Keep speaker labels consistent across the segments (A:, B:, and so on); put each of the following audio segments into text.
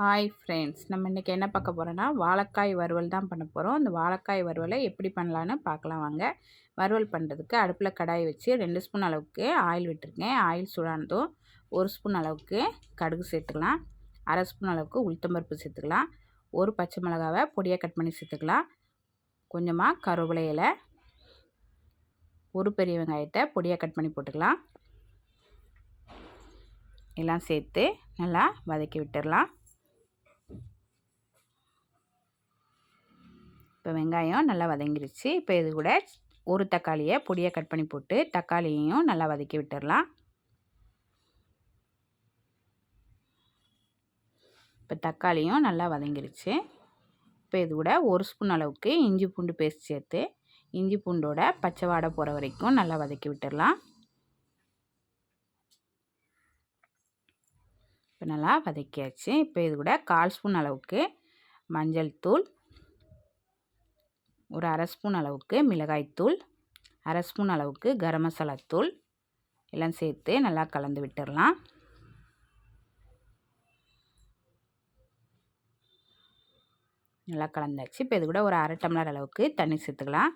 A: Hi friends நம்ம இன்றைக்கி என்ன பார்க்க போகிறோன்னா வாழைக்காய் வறுவல் தான் பண்ண போகிறோம் அந்த வாழைக்காய் வறுவலை எப்படி பண்ணலான்னு பார்க்கலாம் வாங்க. வறுவல் பண்ணுறதுக்கு அடுப்பில் கடாய் வச்சு ரெண்டு ஸ்பூன் அளவுக்கு ஆயில் விட்டுருக்கேன். ஆயில் சூடானதும் ஒரு ஸ்பூன் அளவுக்கு கடுகு சேர்த்துக்கலாம். அரை ஸ்பூன் அளவுக்கு உளுத்தம்பருப்பு சேர்த்துக்கலாம். ஒரு பச்சை மிளகாவை பொடியாக கட் பண்ணி சேர்த்துக்கலாம். கொஞ்சமாக கருவேப்பிலை இலை ஒரு பெரிய வெங்காயத்தை பொடியாக கட் பண்ணி போட்டுக்கலாம். எல்லாம் சேர்த்து நல்லா வதக்கி விட்டுடலாம். இப்போ வெங்காயம் நல்லா வதங்கிருச்சு. இப்போ இது கூட ஒரு தக்காளியை பொடியாக கட் பண்ணி போட்டு தக்காளியையும் நல்லா வதக்கி விட்டுடலாம் இப்போ தக்காளியும் நல்லா வதங்கிருச்சு. இப்போ இது கூட ஒரு ஸ்பூன் அளவுக்கு இஞ்சி பூண்டு பேஸ்ட் சேர்த்து இஞ்சி பூண்டோட பச்சை வாடை போகிற வரைக்கும் நல்லா வதக்கி விட்டுடலாம் இப்போ நல்லா வதக்கியாச்சு. இப்போ இது கூட கால் ஸ்பூன் அளவுக்கு மஞ்சள் தூள் ஒரு அரை ஸ்பூன் அளவுக்கு மிளகாய்த்தூள் அரை ஸ்பூன் அளவுக்கு கரம் மசாலா தூள் எல்லாம் சேர்த்து நல்லா கலந்து விட்டுடலாம். நல்லா கலந்தாச்சு. இப்போ இது கூட ஒரு அரை டம்ளர் அளவுக்கு தண்ணி சேர்த்துக்கலாம்.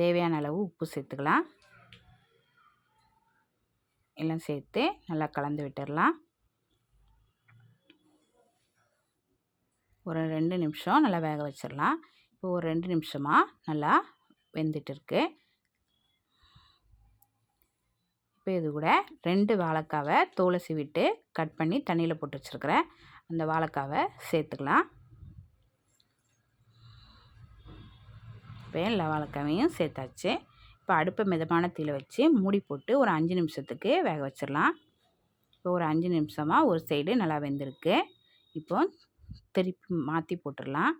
A: தேவையான அளவு உப்பு சேர்த்துக்கலாம். எல்லாம் சேர்த்து நல்லா கலந்து விட்டுடலாம். ஒரு ரெண்டு நிமிஷம் நல்லா வேக வச்சிடலாம் இப்போ ஒரு ரெண்டு நிமிஷமாக நல்லா வெந்துட்டு இருக்கு இப்போ இது கூட ரெண்டு வாழைக்காவை துளசி விட்டு கட் பண்ணி தண்ணியில் போட்டு வச்சுருக்கிறேன். அந்த வாழைக்காவை சேர்த்துக்கலாம். இப்போ எல்லா வாழைக்காவையும் சேர்த்தாச்சு. இப்போ அடுப்பை மிதமான தீல வச்சு மூடி போட்டு ஒரு அஞ்சு நிமிஷத்துக்கு வேக வச்சிடலாம் இப்போ ஒரு அஞ்சு நிமிஷமாக ஒரு சைடு நல்லா வெந்திருக்கு. இப்போ திருப்பி மாற்றி போட்டுடலாம்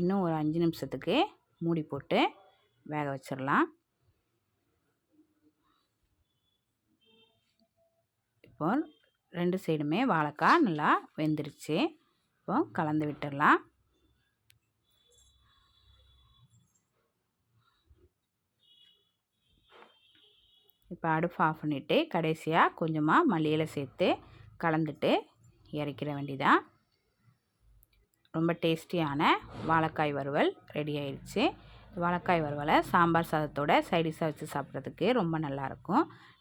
A: இன்னும் ஒரு அஞ்சு நிமிஷத்துக்கு மூடி போட்டு வேக வச்சிடலாம். இப்போ ரெண்டு சைடுமே வாழைக்காய் நல்லா வெந்துருச்சு. இப்போ கலந்து விட்டுடலாம். இப்போ அடுப்பு ஆஃப் பண்ணிவிட்டு கடைசியாக கொஞ்சமாக மல்லியில் சேர்த்து கலந்துட்டு இறக்கிட வேண்டிதான் ரொம்ப டேஸ்டியான வாழைக்காய் வறுவல் ரெடி ஆயிடுச்சு. வாழைக்காய் வறுவலை சாம்பார் சாதத்தோட சைடிஷாக வச்சு சாப்பிட்றதுக்கு ரொம்ப நல்லாயிருக்கும்